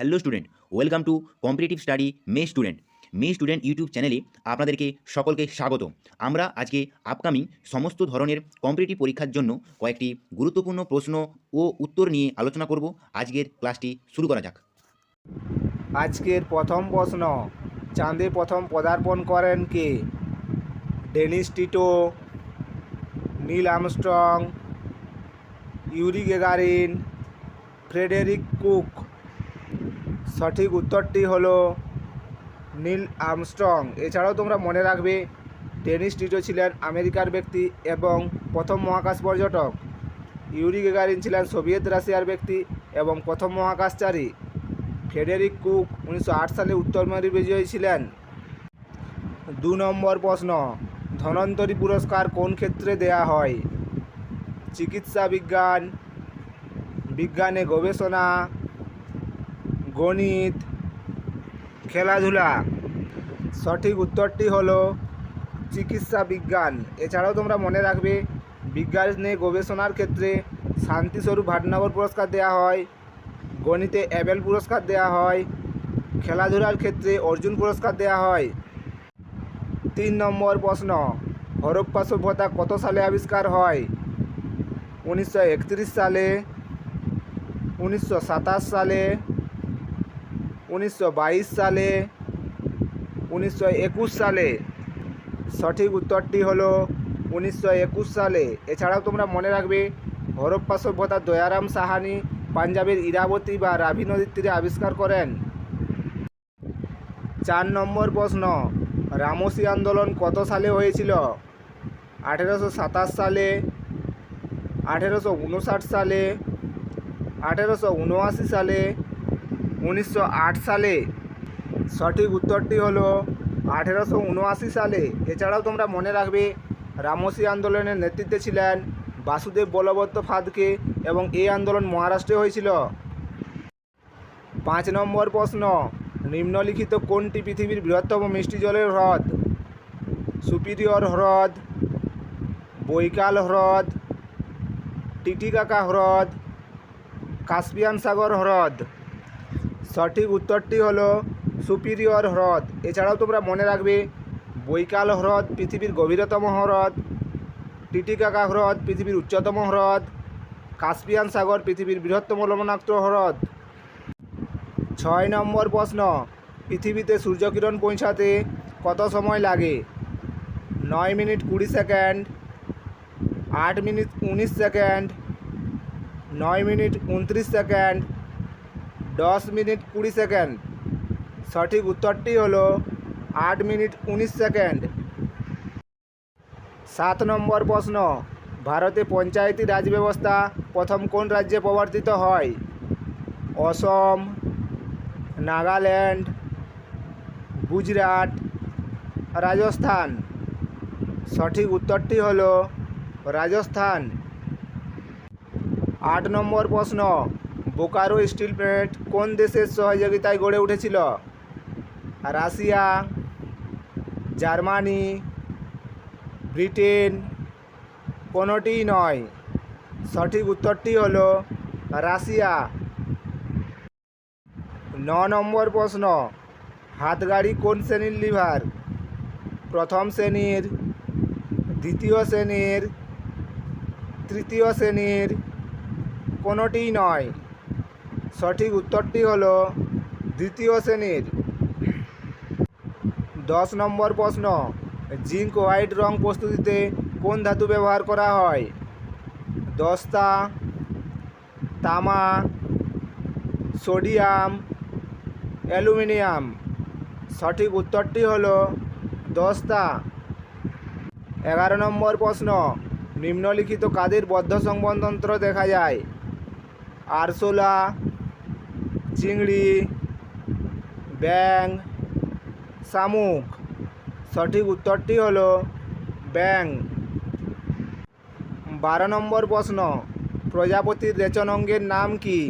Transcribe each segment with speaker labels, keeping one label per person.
Speaker 1: Hello student welcome to competitive study May student মে student YouTube চ্যানেলে আপনাদেরকে সকলকে স্বাগত। আমরা আজকে আপকামিং সমস্ত ধরনের কম্পিটিটিভ পরীক্ষার জন্য কয়েকটি গুরুত্বপূর্ণ প্রশ্ন ও উত্তর নিয়ে আলোচনা করব। আজকের ক্লাসটি শুরু করা যাক।
Speaker 2: আজকের প্রথম প্রশ্ন, চাঁদে প্রথম পদার্পণ করেন কে? Dennis Tito, Neil Armstrong, Yuri Gagarin, Frederick Cook. সঠিক উত্তরটি হলো নীল আমস্ট্রং এছাড়াও তোমরা মনে রাখবে টেনিস টিটো ছিলেন আমেরিকার ব্যক্তি এবং প্রথম মহাকাশ পর্যটক। ইউরি গেগারিন ছিলেন সোভিয়েত রাশিয়ার ব্যক্তি এবং প্রথম মহাকাশচারী। ফ্রেডেরিক কুক উনিশশো আট সালে উত্তর মেরু বিজয়ী ছিলেন। দু নম্বর প্রশ্ন, ধনন্তরী পুরস্কার কোন ক্ষেত্রে দেয়া হয়? চিকিৎসা বিজ্ঞান, বিজ্ঞানে গবেষণা গণিত, খেলাধুলা। সঠিক উত্তরটি হলো চিকিৎসা বিজ্ঞান। এছাড়াও তোমরা মনে রাখবে, বিজ্ঞানে গবেষণার ক্ষেত্রে শান্তিস্বরূপ ভাটনগর পুরস্কার দেওয়া হয়, গণিতে অ্যাবেল পুরস্কার দেওয়া হয়, খেলাধুলার ক্ষেত্রে অর্জুন পুরস্কার দেওয়া হয়। তিন নম্বর প্রশ্ন, হরপ্পা সভ্যতা কত সালে আবিষ্কার হয়? উনিশশো একত্রিশ সালে, উনিশশো সাতাশ সালে উনিশশো বাইশ সালে, উনিশশো একুশ সালে। সঠিক উত্তরটি হলো উনিশশো একুশ সালে। এছাড়াও তোমরা মনে রাখবে, হরপ্পা সভ্যতা দয়ারাম সাহানি পাঞ্জাবের ইরাবতী বা রাভি নদীর তীরে আবিষ্কার করেন। চার নম্বর প্রশ্ন, রামসি আন্দোলন কত সালে হয়েছিল? আঠেরোশো সাতাশ সালে, আঠেরোশো উনষাট সালে, আঠেরোশো উনআশি সালে উনিশশো আট সালে। সঠিক উত্তরটি হলো আঠেরোশো সালে। এছাড়াও তোমরা মনে রাখবে, রামসি আন্দোলনের নেতৃত্বে ছিলেন বাসুদেব বলবত্ত ফাদকে এবং এই আন্দোলন মহারাষ্ট্রে হয়েছিল। পাঁচ নম্বর প্রশ্ন, নিম্নলিখিত কোনটি পৃথিবীর বৃহত্তম মিষ্টি জলের হ্রদ? সুপিরিয়র হ্রদ, বৈকাল হ্রদ, টিটিকাকা হ্রদ, কাস্পিয়ান সাগর হ্রদ। সঠিক উত্তরটি হলো সুপিরিয়র হ্রদ। এছাড়াও তোমরা মনে রাখবে, বৈকাল হ্রদ পৃথিবীর গভীরতম হ্রদ টিটিকাকা হ্রদ পৃথিবীর উচ্চতম হ্রদ, কাস্পিয়ান সাগর পৃথিবীর বৃহত্তম লবণাক্ত হ্রদ। ছয় নম্বর প্রশ্ন, পৃথিবীতে সূর্যকিরণ পৌঁছাতে কত সময় লাগে? নয় মিনিট কুড়ি সেকেন্ড, আট মিনিট উনিশ সেকেন্ড, নয় মিনিট উনত্রিশ সেকেন্ড দশ মিনিট কুড়ি সেকেন্ড। সঠিক উত্তরটি হলো আট মিনিট উনিশ সেকেন্ড। সাত নম্বর প্রশ্ন, ভারতে পঞ্চায়েতি রাজ ব্যবস্থা প্রথম কোন রাজ্যে প্রবর্তিত হয়? অসম, নাগাল্যান্ড, গুজরাট, রাজস্থান। সঠিক উত্তরটি হল রাজস্থান। আট নম্বর প্রশ্ন বোকারো স্টিল প্ল্যান্ট কোন দেশের সহযোগিতায় গড়ে উঠেছিল? রাশিয়া, জার্মানি, ব্রিটেন, কোনোটিই নয়। সঠিক উত্তরটি হলো রাশিয়া। ন নম্বর প্রশ্ন, হাতগাড়ি কোন শ্রেণির লিভার? প্রথম শ্রেণির, দ্বিতীয় শ্রেণির, তৃতীয় শ্রেণির, কোনোটিই নয়। সঠিক উত্তরটি হলো দ্বিতীয় শ্রেণির। দশ নম্বর প্রশ্ন, জিঙ্ক হোয়াইট রং প্রস্তুতিতে কোন ধাতু ব্যবহার করা হয়? দস্তা, তামা, সোডিয়াম, অ্যালুমিনিয়াম। সঠিক উত্তরটি হল দস্তা। এগারো নম্বর প্রশ্ন, নিম্নলিখিত কাদের বদ্ধ সংবন্ধন্ত্র দেখা যায়? আরশোলা চিংড়ি ব্যাং শামুক। সঠিক উত্তরটি হলো ব্যাং বারো নম্বর প্রশ্ন, প্রজাপতির রেচন অঙ্গের নাম কি?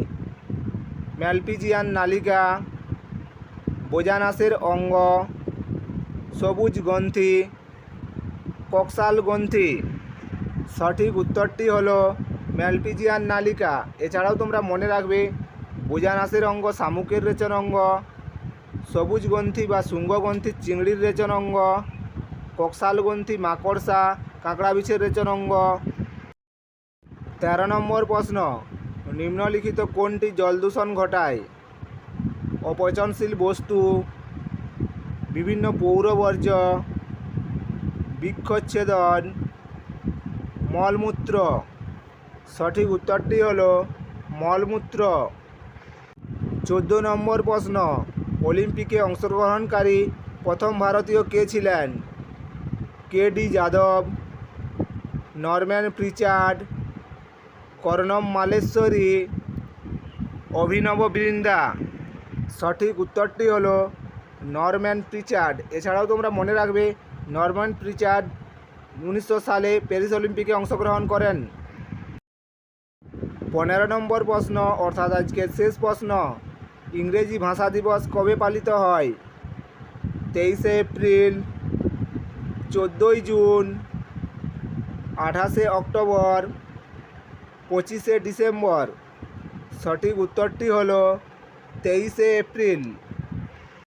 Speaker 2: ম্যালপিজিয়ান নালিকা, বোজানাসের অঙ্গ, সবুজ গ্রন্থি, কক্সাল গ্রন্থি। সঠিক উত্তরটি হলো ম্যালপিজিয়ান নালিকা। এছাড়াও তোমরা মনে রাখবে বোজানাসের অঙ্গ, শামুকের রেচন অঙ্গ সবুজ গ্রন্থি বা শুঙ্গগ্রন্থি চিংড়ির রেচন অঙ্গ ককশাল গ্রন্থি মাকড়সা কাঁকড়া বিছের রেচন অঙ্গ। তেরো নম্বর প্রশ্ন, নিম্নলিখিত কোনটি জল দূষণ ঘটায়? অপচনশীল বস্তু, বিভিন্ন পৌর বর্জ্য বৃক্ষচ্ছেদন, মলমূত্র। সঠিক উত্তরটি হলো মলমূত্র। চোদ্দ নম্বর প্রশ্ন, অলিম্পিকে অংশগ্রহণকারী প্রথম ভারতীয় কে ছিলেন? কে ডি যাদব, নরম্যান প্রিচার্ড, কর্ণম মালেশ্বরী, অভিনব বৃন্দা সঠিক উত্তরটি হলো নরম্যান প্রিচার্ড। এছাড়াও তোমরা মনে রাখবে, নরম্যান প্রিচার্ড উনিশশো সালে প্যারিস অলিম্পিকে অংশগ্রহণ করেন। পনেরো নম্বর প্রশ্ন, অর্থাৎ আজকের শেষ প্রশ্ন ইংরেজি ভাষা দিবস কবে পালিত হয়? তেইশে এপ্রিল, চোদ্দোই জুন, আঠাশে অক্টোবর, পঁচিশে ডিসেম্বর। সঠিক উত্তরটি হলো তেইশে এপ্রিল।